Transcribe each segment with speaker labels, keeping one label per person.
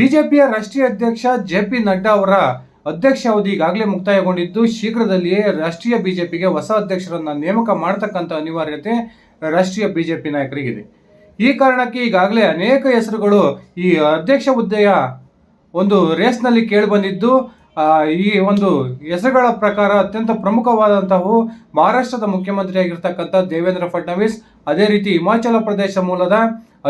Speaker 1: ಬಿಜೆಪಿಯ ರಾಷ್ಟ್ರೀಯ ಅಧ್ಯಕ್ಷ ಜೆ ಪಿ ನಡ್ಡಾ ಅವರ ಅಧ್ಯಕ್ಷ ಅವಧಿ ಈಗಾಗಲೇ ಮುಕ್ತಾಯಗೊಂಡಿದ್ದು, ಶೀಘ್ರದಲ್ಲಿಯೇ ರಾಷ್ಟ್ರೀಯ ಬಿಜೆಪಿಗೆ ಹೊಸ ಅಧ್ಯಕ್ಷರನ್ನ ನೇಮಕ ಮಾಡತಕ್ಕಂಥ ಅನಿವಾರ್ಯತೆ ರಾಷ್ಟ್ರೀಯ ಬಿಜೆಪಿ ನಾಯಕರಿಗಿದೆ. ಈ ಕಾರಣಕ್ಕೆ ಈಗಾಗಲೇ ಅನೇಕ ಹೆಸರುಗಳು ಈ ಅಧ್ಯಕ್ಷ ಹುದ್ದೆಯ ಒಂದು ರೇಸ್ನಲ್ಲಿ ಕೇಳಿಬಂದಿದ್ದು ಈ ಒಂದು ಹೆಸರುಗಳ ಪ್ರಕಾರ ಅತ್ಯಂತ ಪ್ರಮುಖವಾದಂತಹವು ಮಹಾರಾಷ್ಟ್ರದ ಮುಖ್ಯಮಂತ್ರಿಯಾಗಿರ್ತಕ್ಕಂಥ ದೇವೇಂದ್ರ ಫಡ್ನವೀಸ್, ಅದೇ ರೀತಿ ಹಿಮಾಚಲ ಪ್ರದೇಶ ಮೂಲದ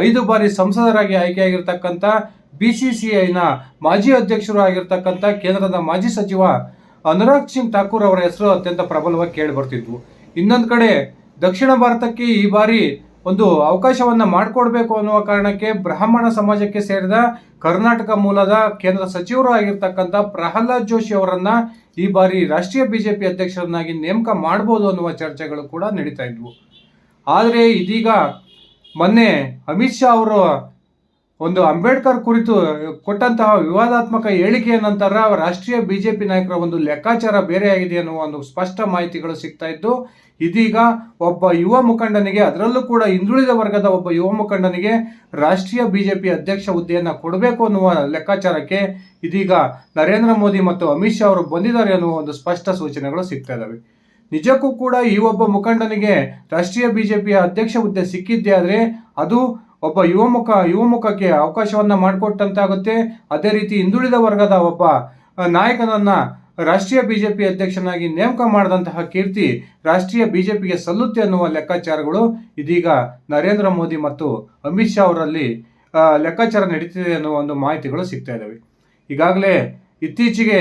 Speaker 1: ಐದು ಬಾರಿ ಸಂಸದರಾಗಿ ಆಯ್ಕೆಯಾಗಿರ್ತಕ್ಕಂಥ ಬಿ ಸಿ ಸಿ ಐನ ಮಾಜಿ ಅಧ್ಯಕ್ಷರು ಆಗಿರ್ತಕ್ಕಂಥ ಕೇಂದ್ರದ ಮಾಜಿ ಸಚಿವ ಅನುರಾಗ್ ಸಿಂಗ್ ಠಾಕೂರ್ ಅವರ ಹೆಸರು ಅತ್ಯಂತ ಪ್ರಬಲವಾಗಿ ಕೇಳಿ ಬರ್ತಿದ್ವು. ಇನ್ನೊಂದು ಕಡೆ ದಕ್ಷಿಣ ಭಾರತಕ್ಕೆ ಈ ಬಾರಿ ಒಂದು ಅವಕಾಶವನ್ನ ಮಾಡಿಕೊಡ್ಬೇಕು ಅನ್ನುವ ಕಾರಣಕ್ಕೆ ಬ್ರಾಹ್ಮಣ ಸಮಾಜಕ್ಕೆ ಸೇರಿದ ಕರ್ನಾಟಕ ಮೂಲದ ಕೇಂದ್ರ ಸಚಿವರು ಆಗಿರ್ತಕ್ಕಂಥ ಪ್ರಹ್ಲಾದ್ ಜೋಶಿ ಅವರನ್ನ ಈ ಬಾರಿ ರಾಷ್ಟ್ರೀಯ ಬಿಜೆಪಿ ಅಧ್ಯಕ್ಷರನ್ನಾಗಿ ನೇಮಕ ಮಾಡಬಹುದು ಅನ್ನುವ ಚರ್ಚೆಗಳು ಕೂಡ ನಡೀತಾ ಇದ್ವು. ಆದರೆ ಇದೀಗ ಮೊನ್ನೆ ಅಮಿತ್ ಶಾ ಅವರು ಒಂದು ಅಂಬೇಡ್ಕರ್ ಕುರಿತು ಕೊಟ್ಟಂತಹ ವಿವಾದಾತ್ಮಕ ಹೇಳಿಕೆಯ ನಂತರ ರಾಷ್ಟ್ರೀಯ ಬಿಜೆಪಿ ನಾಯಕರ ಒಂದು ಲೆಕ್ಕಾಚಾರ ಬೇರೆಯಾಗಿದೆ ಅನ್ನುವ ಒಂದು ಸ್ಪಷ್ಟ ಮಾಹಿತಿಗಳು ಸಿಗ್ತಾ ಇದ್ದು, ಇದೀಗ ಒಬ್ಬ ಯುವ ಮುಖಂಡನಿಗೆ, ಅದರಲ್ಲೂ ಕೂಡ ಹಿಂದುಳಿದ ವರ್ಗದ ಒಬ್ಬ ಯುವ ಮುಖಂಡನಿಗೆ ರಾಷ್ಟ್ರೀಯ ಬಿಜೆಪಿ ಅಧ್ಯಕ್ಷ ಹುದ್ದೆಯನ್ನು ಕೊಡಬೇಕು ಅನ್ನುವ ಲೆಕ್ಕಾಚಾರಕ್ಕೆ ಇದೀಗ ನರೇಂದ್ರ ಮೋದಿ ಮತ್ತು ಅಮಿತ್ ಶಾ ಅವರು ಬಂದಿದ್ದಾರೆ ಅನ್ನುವ ಒಂದು ಸ್ಪಷ್ಟ ಸೂಚನೆಗಳು ಸಿಗ್ತಾ ಇದ್ದಾವೆ ನಿಜಕ್ಕೂ ಕೂಡ ಈ ಒಬ್ಬ ಮುಖಂಡನಿಗೆ ರಾಷ್ಟ್ರೀಯ ಬಿಜೆಪಿಯ ಅಧ್ಯಕ್ಷ ಹುದ್ದೆ ಸಿಕ್ಕಿದ್ದೇ ಆದರೆ ಅದು ಒಬ್ಬ ಯುವ ಮುಖ ಅವಕಾಶವನ್ನು ಮಾಡಿಕೊಟ್ಟಂತಾಗುತ್ತೆ. ಅದೇ ರೀತಿ ಹಿಂದುಳಿದ ವರ್ಗದ ಒಬ್ಬ ನಾಯಕನನ್ನ ರಾಷ್ಟ್ರೀಯ ಬಿಜೆಪಿ ಅಧ್ಯಕ್ಷನಾಗಿ ನೇಮಕ ಮಾಡಿದಂತಹ ಕೀರ್ತಿ ರಾಷ್ಟ್ರೀಯ ಬಿಜೆಪಿಗೆ ಸಲ್ಲುತ್ತೆ ಅನ್ನುವ ಲೆಕ್ಕಾಚಾರಗಳು ಇದೀಗ ನರೇಂದ್ರ ಮೋದಿ ಮತ್ತು ಅಮಿತ್ ಶಾ ಅವರಲ್ಲಿ ಲೆಕ್ಕಾಚಾರ ನಡೀತಿದೆ ಅನ್ನುವ ಒಂದು ಮಾಹಿತಿಗಳು ಸಿಗ್ತಾ ಇದ್ದಾವೆ ಈಗಾಗಲೇ ಇತ್ತೀಚೆಗೆ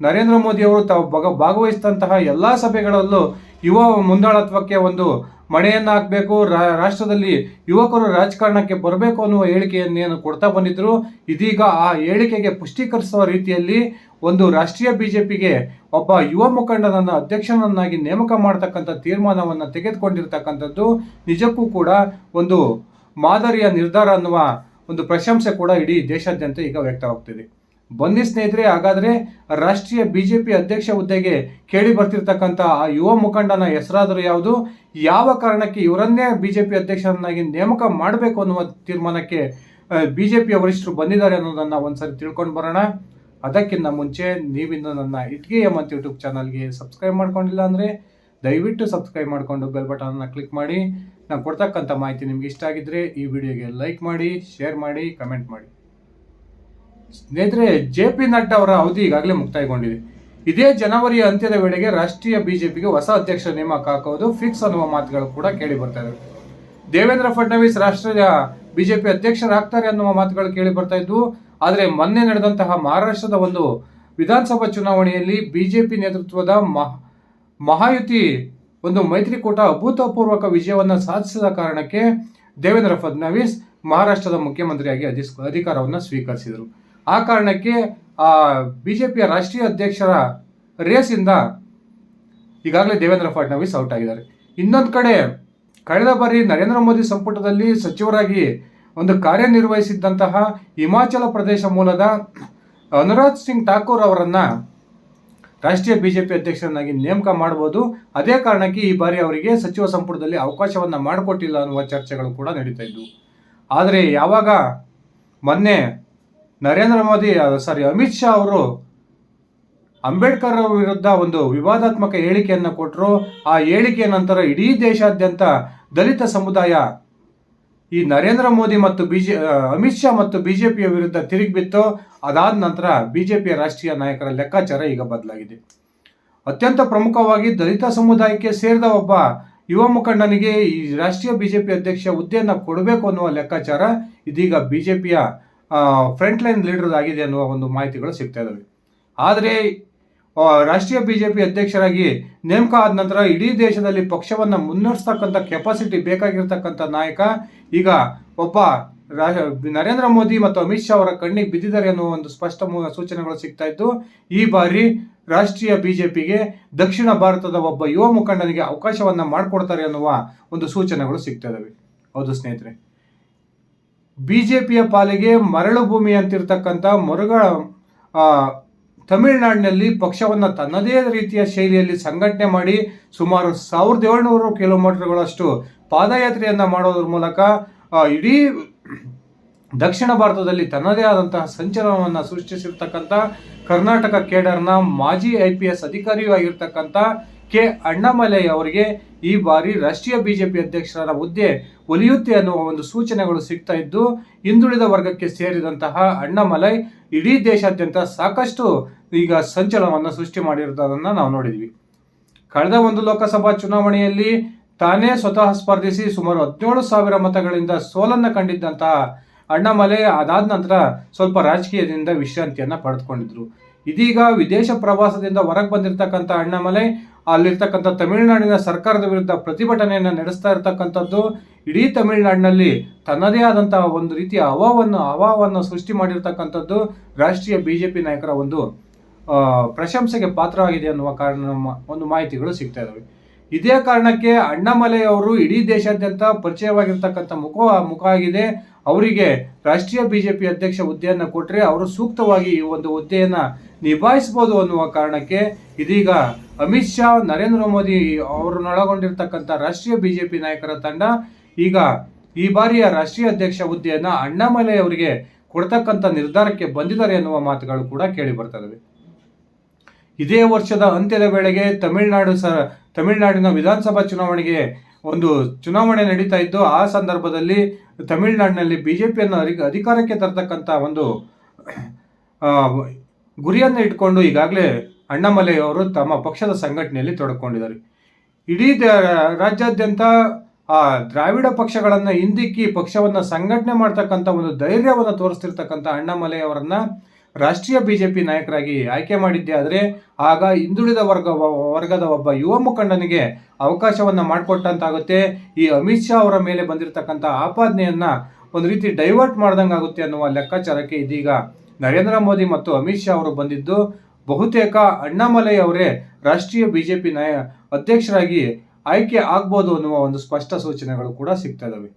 Speaker 1: ನರೇಂದ್ರ ಮೋದಿ ಅವರು ತಾವು ಭಾಗ ಭಾಗವಹಿಸಿದಂತಹ ಎಲ್ಲ ಸಭೆಗಳಲ್ಲೂ ಯುವ ಮುಂದಾಳತ್ವಕ್ಕೆ ಒಂದು ಮಣೆಯನ್ನು ಹಾಕಬೇಕು ರಾಷ್ಟ್ರದಲ್ಲಿ ಯುವಕರು ರಾಜಕಾರಣಕ್ಕೆ ಬರಬೇಕು ಅನ್ನುವ ಹೇಳಿಕೆಯನ್ನೇನು ಕೊಡ್ತಾ ಬಂದಿದ್ರು. ಇದೀಗ ಆ ಹೇಳಿಕೆಗೆ ಪುಷ್ಟೀಕರಿಸುವ ರೀತಿಯಲ್ಲಿ ಒಂದು ರಾಷ್ಟ್ರೀಯ ಬಿಜೆಪಿಗೆ ಒಬ್ಬ ಯುವ ಮುಖಂಡನನ್ನು, ಅಧ್ಯಕ್ಷನನ್ನಾಗಿ ನೇಮಕ ಮಾಡತಕ್ಕಂಥ ತೀರ್ಮಾನವನ್ನು ತೆಗೆದುಕೊಂಡಿರ್ತಕ್ಕಂಥದ್ದು ನಿಜಕ್ಕೂ ಕೂಡ ಒಂದು ಮಾದರಿಯ ನಿರ್ಧಾರ ಅನ್ನುವ ಒಂದು ಪ್ರಶಂಸೆ ಕೂಡ ಇಡೀ ದೇಶಾದ್ಯಂತ ಈಗ ವ್ಯಕ್ತವಾಗ್ತಿದೆ. ಬನ್ನಿ ಸ್ನೇಹಿತರೆ, ಹಾಗಾದರೆ ರಾಷ್ಟ್ರೀಯ ಬಿ ಜೆ ಪಿ ಅಧ್ಯಕ್ಷ ಹುದ್ದೆಗೆ ಕೇಳಿ ಬರ್ತಿರ್ತಕ್ಕಂಥ ಆ ಯುವ ಮುಖಂಡನ ಹೆಸರಾದರೂ ಯಾವುದು? ಯಾವ ಕಾರಣಕ್ಕೆ ಇವರನ್ನೇ ಬಿಜೆಪಿ ಅಧ್ಯಕ್ಷರನ್ನಾಗಿ ನೇಮಕ ಮಾಡಬೇಕು ಅನ್ನುವ ತೀರ್ಮಾನಕ್ಕೆ ಬಿ ಜೆ ಪಿಯ ವರಿಷ್ಠರು ಬಂದಿದ್ದಾರೆ ಅನ್ನೋದನ್ನ ಒಂದ್ಸರಿ ತಿಳ್ಕೊಂಡು ಬರೋಣ. ಅದಕ್ಕಿಂತ ಮುಂಚೆ ನೀವಿನ್ನೂ ನನ್ನ ಇಟ್ಗೆ ಮತ್ತು ಯೂಟ್ಯೂಬ್ ಚಾನಲ್ಗೆ ಸಬ್ಸ್ಕ್ರೈಬ್ ಮಾಡ್ಕೊಂಡಿಲ್ಲ ಅಂದರೆ ದಯವಿಟ್ಟು ಸಬ್ಸ್ಕ್ರೈಬ್ ಮಾಡಿಕೊಂಡು ಬೆಲ್ ಬಟನನ್ನು ಕ್ಲಿಕ್ ಮಾಡಿ. ನಾನು ಕೊಡ್ತಕ್ಕಂಥ ಮಾಹಿತಿ ನಿಮ್ಗೆ ಇಷ್ಟ ಆಗಿದ್ದರೆ ಈ ವಿಡಿಯೋಗೆ ಲೈಕ್ ಮಾಡಿ, ಶೇರ್ ಮಾಡಿ, ಕಮೆಂಟ್ ಮಾಡಿ. ಸ್ನೇಹಿತರೆ, ಜೆ ಪಿ ನಡ್ಡಾ ಅವರ ಅವಧಿ ಈಗಾಗಲೇ ಮುಕ್ತಾಯಗೊಂಡಿದೆ. ಇದೇ ಜನವರಿಯ ಅಂತ್ಯದ ವೇಳೆಗೆ ರಾಷ್ಟ್ರೀಯ ಬಿಜೆಪಿಗೆ ಹೊಸ ಅಧ್ಯಕ್ಷ ನೇಮಕ ಹಾಕೋದು ಫಿಕ್ಸ್ ಅನ್ನುವ ಮಾತುಗಳು ಕೂಡ ಕೇಳಿ ಬರ್ತಾ ಇವೆ ದೇವೇಂದ್ರ ಫಡ್ನವೀಸ್ ರಾಷ್ಟ್ರೀಯ ಬಿಜೆಪಿ ಅಧ್ಯಕ್ಷರಾಗ್ತಾರೆ ಅನ್ನುವ ಮಾತುಗಳು ಕೇಳಿ ಬರ್ತಾ ಇದ್ವು ಆದರೆ ಮೊನ್ನೆ ನಡೆದಂತಹ ಮಹಾರಾಷ್ಟ್ರದ ಒಂದು ವಿಧಾನಸಭಾ ಚುನಾವಣೆಯಲ್ಲಿ ಬಿಜೆಪಿ ನೇತೃತ್ವದ ಮಹ, ಮಹಾಯುತಿ ಒಂದು ಮೈತ್ರಿಕೂಟ ಅಭೂತಪೂರ್ವಕ ವಿಜಯವನ್ನು ಸಾಧಿಸಿದ ಕಾರಣಕ್ಕೆ ದೇವೇಂದ್ರ ಫಡ್ನವೀಸ್ ಮಹಾರಾಷ್ಟ್ರದ ಮುಖ್ಯಮಂತ್ರಿಯಾಗಿ ಅಧಿಸ್, ಅಧಿಕಾರವನ್ನು ಸ್ವೀಕರಿಸಿದರು. ಆ ಕಾರಣಕ್ಕೆ ಆ ಪಿಯ ರಾಷ್ಟ್ರೀಯ ಅಧ್ಯಕ್ಷರ ರೇಸಿಂದ ಈಗಾಗಲೇ ದೇವೇಂದ್ರ ಫಡ್ನವೀಸ್ ಔಟ್ ಆಗಿದ್ದಾರೆ. ಇನ್ನೊಂದು ಕಡೆ ಕಳೆದ ಬಾರಿ ನರೇಂದ್ರ ಮೋದಿ ಸಂಪುಟದಲ್ಲಿ ಸಚಿವರಾಗಿ ಒಂದು ಕಾರ್ಯನಿರ್ವಹಿಸಿದ್ದಂತಹ ಹಿಮಾಚಲ ಪ್ರದೇಶ ಮೂಲದ ಅನುರಾಜ್ ಸಿಂಗ್ ಠಾಕೂರ್ ಅವರನ್ನ ರಾಷ್ಟ್ರೀಯ ಬಿಜೆಪಿ ಅಧ್ಯಕ್ಷರನ್ನಾಗಿ ನೇಮಕ ಮಾಡಬಹುದು. ಅದೇ ಕಾರಣಕ್ಕೆ ಈ ಬಾರಿ ಅವರಿಗೆ ಸಚಿವ ಸಂಪುಟದಲ್ಲಿ ಅವಕಾಶವನ್ನ ಮಾಡಿಕೊಟ್ಟಿಲ್ಲ ಅನ್ನುವ ಚರ್ಚೆಗಳು ಕೂಡ ನಡೀತಾ ಇದ್ವು. ಆದರೆ ಯಾವಾಗ ಮೊನ್ನೆ ನರೇಂದ್ರ ಮೋದಿ ಸಾರಿ ಅಮಿತ್ ಶಾ ಅವರು ಅಂಬೇಡ್ಕರ್ ವಿರುದ್ಧ ಒಂದು ವಿವಾದಾತ್ಮಕ ಹೇಳಿಕೆಯನ್ನು ಕೊಟ್ಟರು ಆ ಹೇಳಿಕೆಯ ನಂತರ ಇಡೀ ದೇಶಾದ್ಯಂತ ದಲಿತ ಸಮುದಾಯ ಈ ನರೇಂದ್ರ ಮೋದಿ ಮತ್ತು ಬಿಜೆ ಅಮಿತ್ ಶಾ ಮತ್ತು ಬಿಜೆಪಿಯ ವಿರುದ್ಧ ತಿರುಗಿಬಿತ್ತು ಅದಾದ ನಂತರ ಬಿಜೆಪಿಯ ರಾಷ್ಟ್ರೀಯ ನಾಯಕರ ಲೆಕ್ಕಾಚಾರ ಈಗ ಬದಲಾಗಿದೆ. ಅತ್ಯಂತ ಪ್ರಮುಖವಾಗಿ ದಲಿತ ಸಮುದಾಯಕ್ಕೆ ಸೇರಿದ ಒಬ್ಬ ಯುವ ಮುಖಂಡನಿಗೆ ಈ ರಾಷ್ಟ್ರೀಯ ಬಿಜೆಪಿ ಅಧ್ಯಕ್ಷ ಹುದ್ದೆಯನ್ನು ಕೊಡಬೇಕು ಅನ್ನುವ ಲೆಕ್ಕಾಚಾರ ಇದೀಗ ಬಿಜೆಪಿಯ ಫ್ರಂಟ್ ಲೈನ್ ಲೀಡರ್ ಆಗಿದೆ ಅನ್ನುವ ಒಂದು ಮಾಹಿತಿಗಳು ಸಿಗ್ತಾ ಇದಾವೆ. ಆದರೆ ರಾಷ್ಟ್ರೀಯ ಬಿಜೆಪಿ ಅಧ್ಯಕ್ಷರಾಗಿ ನೇಮಕ ಆದ ನಂತರ ಇಡೀ ದೇಶದಲ್ಲಿ ಪಕ್ಷವನ್ನ ಮುನ್ನಡೆಸ್ತಕ್ಕಂಥ ಕೆಪಾಸಿಟಿ ಬೇಕಾಗಿರ್ತಕ್ಕಂಥ ನಾಯಕ ಈಗ ಒಬ್ಬ ನರೇಂದ್ರ ಮೋದಿ ಮತ್ತು ಅಮಿತ್ ಶಾ ಅವರ ಕಣ್ಣಿಗೆ ಬಿದ್ದಿದ್ದಾರೆ ಅನ್ನುವ ಒಂದು ಸ್ಪಷ್ಟ ಸೂಚನೆಗಳು ಸಿಗ್ತಾ ಇದ್ದು, ಈ ಬಾರಿ ರಾಷ್ಟ್ರೀಯ ಬಿಜೆಪಿಗೆ ದಕ್ಷಿಣ ಭಾರತದ ಒಬ್ಬ ಯುವ ಮುಖಂಡನಿಗೆ ಅವಕಾಶವನ್ನ ಮಾಡಿಕೊಡ್ತಾರೆ ಅನ್ನುವ ಒಂದು ಸೂಚನೆಗಳು ಸಿಗ್ತಾ ಇದಾವೆ. ಹೌದು ಸ್ನೇಹಿತರೆ. ಬಿಜೆಪಿಯ ಪಾಲಿಗೆ ಮರಳು ಭೂಮಿ ಅಂತಿರ್ತಕ್ಕಂಥ ಮುರುಘ ಆ, ತಮಿಳುನಾಡಿನಲ್ಲಿ ಪಕ್ಷವನ್ನ ತನ್ನದೇ ರೀತಿಯ ಶೈಲಿಯಲ್ಲಿ ಸಂಘಟನೆ ಮಾಡಿ ಸುಮಾರು ಸಾವಿರದ ಏಳ್ನೂರು ಕಿಲೋಮೀಟರ್ಗಳಷ್ಟು ಪಾದಯಾತ್ರೆಯನ್ನ ಮಾಡೋದ್ರ ಮೂಲಕ ಇಡೀ ದಕ್ಷಿಣ ಭಾರತದಲ್ಲಿ ತನ್ನದೇ ಆದಂತಹ ಸಂಚಲನವನ್ನು ಸೃಷ್ಟಿಸಿರ್ತಕ್ಕಂಥ ಕರ್ನಾಟಕ ಕೇಡರ್ನ ಮಾಜಿ ಐ ಪಿ ಎಸ್ ಅಧಿಕಾರಿಯೂ ಆಗಿರ್ತಕ್ಕಂಥ ಕೆ ಅಣ್ಣಾಮಲೈ ಅವರಿಗೆ ಈ ಬಾರಿ ರಾಷ್ಟ್ರೀಯ ಬಿಜೆಪಿ ಅಧ್ಯಕ್ಷರ ಹುದ್ದೆ ಒಲಿಯುತ್ತೆ ಅನ್ನುವ ಒಂದು ಸೂಚನೆಗಳು ಸಿಗ್ತಾ ಇದ್ದು, ಹಿಂದುಳಿದ ವರ್ಗಕ್ಕೆ ಸೇರಿದಂತಹ ಅಣ್ಣಮಲೈ ಇಡೀ ದೇಶಾದ್ಯಂತ ಸಾಕಷ್ಟು ಈಗ ಸಂಚಲನವನ್ನು ಸೃಷ್ಟಿ ಮಾಡಿರೋದನ್ನ ನಾವು ನೋಡಿದ್ವಿ. ಕಳೆದ ಒಂದು ಲೋಕಸಭಾ ಚುನಾವಣೆಯಲ್ಲಿ ತಾನೇ ಸ್ವತಃ ಸ್ಪರ್ಧಿಸಿ ಸುಮಾರು ಹದಿನೇಳು ಸಾವಿರ ಮತಗಳಿಂದ ಸೋಲನ್ನು ಕಂಡಿದ್ದಂತಹ ಅಣ್ಣಮಲೆ ಅದಾದ ನಂತರ ಸ್ವಲ್ಪ ರಾಜಕೀಯದಿಂದ ವಿಶ್ರಾಂತಿಯನ್ನು ಪಡೆದುಕೊಂಡಿದ್ರು. ಇದೀಗ ವಿದೇಶ ಪ್ರವಾಸದಿಂದ ಹೊರಗೆ ಬಂದಿರತಕ್ಕಂಥ ಅಣ್ಣಾಮಲೈ ಅಲ್ಲಿರ್ತಕ್ಕಂಥ ತಮಿಳುನಾಡಿನ ಸರ್ಕಾರದ ವಿರುದ್ಧ ಪ್ರತಿಭಟನೆಯನ್ನು ನಡೆಸ್ತಾ ಇರತಕ್ಕಂಥದ್ದು ಇಡೀ ತಮಿಳುನಾಡಿನಲ್ಲಿ ತನ್ನದೇ ಆದಂತಹ ಒಂದು ರೀತಿಯ ಹವಾವನ್ನು ಹವಾವನ್ನು ಸೃಷ್ಟಿ ಮಾಡಿರ್ತಕ್ಕಂಥದ್ದು ರಾಷ್ಟ್ರೀಯ ಬಿಜೆಪಿ ನಾಯಕರ ಒಂದು ಪ್ರಶಂಸೆಗೆ ಪಾತ್ರವಾಗಿದೆ ಅನ್ನುವ ಕಾರಣ ಒಂದು ಮಾಹಿತಿಗಳು ಸಿಗ್ತಾ ಇದ್ದಾವೆ ಇದೇ ಕಾರಣಕ್ಕೆ ಅಣ್ಣಾಮಲೈ ಅವರು ಇಡೀ ದೇಶಾದ್ಯಂತ ಪರಿಚಯವಾಗಿರ್ತಕ್ಕಂಥ ಮುಖ ಮುಖ ಆಗಿದೆ. ಅವರಿಗೆ ರಾಷ್ಟ್ರೀಯ ಬಿಜೆಪಿ ಅಧ್ಯಕ್ಷ ಹುದ್ದೆಯನ್ನು ಕೊಟ್ಟರೆ ಅವರು ಸೂಕ್ತವಾಗಿ ಈ ಒಂದು ಹುದ್ದೆಯನ್ನು ನಿಭಾಯಿಸಬಹುದು ಅನ್ನುವ ಕಾರಣಕ್ಕೆ ಇದೀಗ ಅಮಿತ್ ಶಾ, ನರೇಂದ್ರ ಮೋದಿ ಅವರನ್ನೊಳಗೊಂಡಿರ್ತಕ್ಕಂಥ ರಾಷ್ಟ್ರೀಯ ಬಿಜೆಪಿ ನಾಯಕರ ತಂಡ ಈಗ ಈ ಬಾರಿಯ ರಾಷ್ಟ್ರೀಯ ಅಧ್ಯಕ್ಷ ಹುದ್ದೆಯನ್ನು ಅಣ್ಣಾಮಲೈ ಅವರಿಗೆ ಕೊಡ್ತಕ್ಕಂಥ ನಿರ್ಧಾರಕ್ಕೆ ಬಂದಿದ್ದಾರೆ ಎನ್ನುವ ಮಾತುಗಳು ಕೂಡ ಕೇಳಿ ಬರ್ತದೆ ಇದೇ ವರ್ಷದ ಅಂತ್ಯದ ವೇಳೆಗೆ ತಮಿಳುನಾಡು ಸ ತಮಿಳುನಾಡಿನ ವಿಧಾನಸಭಾ ಚುನಾವಣೆಗೆ ಒಂದು ಚುನಾವಣೆ ನಡೀತಾ ಇದ್ದು ಆ ಸಂದರ್ಭದಲ್ಲಿ ತಮಿಳುನಾಡಿನಲ್ಲಿ ಬಿ ಜೆ ಪಿಯನ್ನು ಅಧಿಕಾರಕ್ಕೆ ತರತಕ್ಕಂಥ ಒಂದು ಗುರಿಯನ್ನು ಇಟ್ಕೊಂಡು ಈಗಾಗಲೇ ಅಣ್ಣಾಮಲೈ ಅವರು ತಮ್ಮ ಪಕ್ಷದ ಸಂಘಟನೆಯಲ್ಲಿ ತೊಡಕೊಂಡಿದ್ದಾರೆ. ಇಡೀ ರಾಜ್ಯಾದ್ಯಂತ, ಆ, ದ್ರಾವಿಡ ಪಕ್ಷಗಳನ್ನು ಹಿಂದಿಕ್ಕಿ ಪಕ್ಷವನ್ನು ಸಂಘಟನೆ ಮಾಡ್ತಕ್ಕಂಥ ಒಂದು ಧೈರ್ಯವನ್ನು ತೋರಿಸ್ತಿರ್ತಕ್ಕಂಥ ಅಣ್ಣಾಮಲೈ ಅವರನ್ನ ರಾಷ್ಟ್ರೀಯ ಬಿಜೆಪಿ ನಾಯಕರಾಗಿ ಆಯ್ಕೆ ಮಾಡಿದ್ದೆ ಆದರೆ ಆಗ ಹಿಂದುಳಿದ ವರ್ಗ ವರ್ಗದ ಒಬ್ಬ ಯುವ ಮುಖಂಡನಿಗೆ ಅವಕಾಶವನ್ನು ಮಾಡಿಕೊಟ್ಟಂತಾಗುತ್ತೆ. ಈ ಅಮಿತ್ ಶಾ ಅವರ ಮೇಲೆ ಬಂದಿರತಕ್ಕಂಥ ಆಪಾದನೆಯನ್ನ ಒಂದು ರೀತಿ ಡೈವರ್ಟ್ ಮಾಡ್ದಂಗೆ ಆಗುತ್ತೆ ಅನ್ನುವ ಲೆಕ್ಕಾಚಾರಕ್ಕೆ ಇದೀಗ ನರೇಂದ್ರ ಮೋದಿ ಮತ್ತು ಅಮಿತ್ ಶಾ ಅವರು ಬಂದಿದ್ದು. ಬಹುತೇಕ ಅಣ್ಣಾಮಲೈ ಅವರೇ ರಾಷ್ಟ್ರೀಯ ಬಿಜೆಪಿ ನಾಯ ಅಧ್ಯಕ್ಷರಾಗಿ ಆಯ್ಕೆ ಆಗ್ಬೋದು ಅನ್ನುವ ಒಂದು ಸ್ಪಷ್ಟ ಸೂಚನೆಗಳು ಕೂಡ ಸಿಗ್ತಾ ಇದಾವೆ.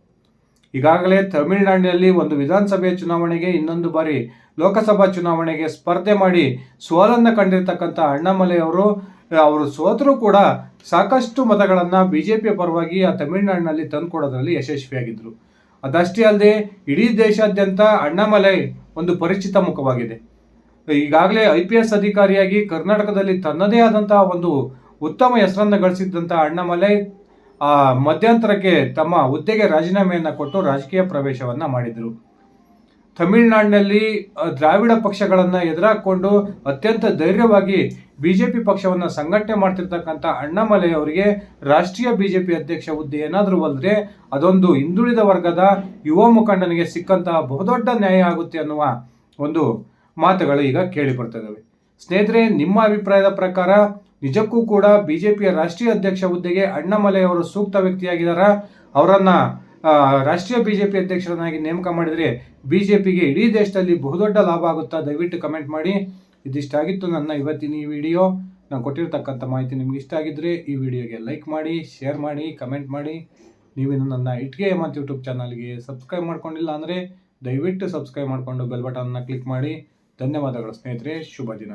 Speaker 1: ಈಗಾಗಲೇ ತಮಿಳುನಾಡಿನಲ್ಲಿ ಒಂದು ವಿಧಾನಸಭೆ ಚುನಾವಣೆಗೆ ಇನ್ನೊಂದು ಬಾರಿ ಲೋಕಸಭಾ ಚುನಾವಣೆಗೆ ಸ್ಪರ್ಧೆ ಮಾಡಿ ಸೋಲನ್ನು ಕಂಡಿರ್ತಕ್ಕಂಥ ಅಣ್ಣಾಮಲೈ ಅವರು ಅವರು ಸೋತರೂ ಕೂಡ ಸಾಕಷ್ಟು ಮತಗಳನ್ನು ಬಿ ಜೆ ಪಿಯ ಪರವಾಗಿ ಆ ತಮಿಳುನಾಡಿನಲ್ಲಿ ತಂದುಕೊಡೋದ್ರಲ್ಲಿ ಯಶಸ್ವಿಯಾಗಿದ್ದರು ಅದಷ್ಟೇ ಅಲ್ಲದೆ ಇಡೀ ದೇಶಾದ್ಯಂತ ಅಣ್ಣಾಮಲೈ ಒಂದು ಪರಿಚಿತ ಮುಖವಾಗಿದೆ. ಈಗಾಗಲೇ ಐ ಪಿ ಎಸ್ ಅಧಿಕಾರಿಯಾಗಿ ಕರ್ನಾಟಕದಲ್ಲಿ ತನ್ನದೇ ಆದಂತಹ ಒಂದು ಉತ್ತಮ ಹೆಸರನ್ನು ಗಳಿಸಿದ್ದಂಥ ಅಣ್ಣಾಮಲೈ ಆ, ಮಧ್ಯಂತರಕ್ಕೆ ತಮ್ಮ ಹುದ್ದೆಗೆ ರಾಜೀನಾಮೆಯನ್ನು ಕೊಟ್ಟು ರಾಜಕೀಯ ಪ್ರವೇಶವನ್ನು ಮಾಡಿದರು. ತಮಿಳುನಾಡಿನಲ್ಲಿ ದ್ರಾವಿಡ ಪಕ್ಷಗಳನ್ನು ಎದುರಾಕೊಂಡು ಅತ್ಯಂತ ಧೈರ್ಯವಾಗಿ ಬಿಜೆಪಿ ಪಕ್ಷವನ್ನು ಸಂಘಟನೆ ಮಾಡ್ತಿರ್ತಕ್ಕಂಥ ಅಣ್ಣಾಮಲೈ ಅವರಿಗೆ ರಾಷ್ಟ್ರೀಯ ಬಿಜೆಪಿ ಅಧ್ಯಕ್ಷ ಹುದ್ದೆ ಏನಾದರೂ ಬಂದರೆ ಅದೊಂದು ಹಿಂದುಳಿದ ವರ್ಗದ ಯುವ ಮುಖಂಡನಿಗೆ ಸಿಕ್ಕಂತಹ ಬಹುದೊಡ್ಡ ನ್ಯಾಯ ಆಗುತ್ತೆ ಅನ್ನುವ ಒಂದು ಮಾತುಗಳು ಈಗ ಕೇಳಿ ಬರ್ತದವೆ ಸ್ನೇಹಿತರೆ, ನಿಮ್ಮ ಅಭಿಪ್ರಾಯದ ಪ್ರಕಾರ ನಿಜಕ್ಕೂ ಕೂಡ ಬಿಜೆಪಿಯ ರಾಷ್ಟ್ರೀಯ ಅಧ್ಯಕ್ಷ ಹುದ್ದೆಗೆ ಅಣ್ಣಾಮಲೈ ಅವರು ಸೂಕ್ತ ವ್ಯಕ್ತಿಯಾಗಿದ್ದಾರಾ? ಅವರನ್ನ ರಾಷ್ಟ್ರೀಯ ಬಿಜೆಪಿ ಅಧ್ಯಕ್ಷರನ್ನಾಗಿ ನೇಮಕ ಮಾಡಿದರೆ ಬಿಜೆಪಿಗೆ ಇಡೀ ದೇಶದಲ್ಲಿ ಬಹುದೊಡ್ಡ ಲಾಭ ಆಗುತ್ತಾ? ದಯವಿಟ್ಟು ಕಮೆಂಟ್ ಮಾಡಿ. ಇದಿಷ್ಟಾಗಿತ್ತು ನನ್ನ ಇವತ್ತಿನ ಈ ವಿಡಿಯೋ. ನಾನು ಕೊಟ್ಟಿರ್ತಕ್ಕಂಥ ಮಾಹಿತಿ ನಿಮ್ಗೆ ಇಷ್ಟ ಆಗಿದ್ದರೆ ಈ ವಿಡಿಯೋಗೆ ಲೈಕ್ ಮಾಡಿ, ಶೇರ್ ಮಾಡಿ, ಕಮೆಂಟ್ ಮಾಡಿ. ನೀವಿನ್ನು ನನ್ನ ಇಟ್ಗೆ ಮತ್ತು ಯೂಟ್ಯೂಬ್ ಚಾನಲ್ಗೆ ಸಬ್ಸ್ಕ್ರೈಬ್ ಮಾಡ್ಕೊಂಡಿಲ್ಲ ಅಂದರೆ ದಯವಿಟ್ಟು ಸಬ್ಸ್ಕ್ರೈಬ್ ಮಾಡಿಕೊಂಡು ಬೆಲ್ ಬಟನ್ನ ಕ್ಲಿಕ್ ಮಾಡಿ. ಧನ್ಯವಾದಗಳು ಸ್ನೇಹಿತರೆ, ಶುಭ ದಿನ.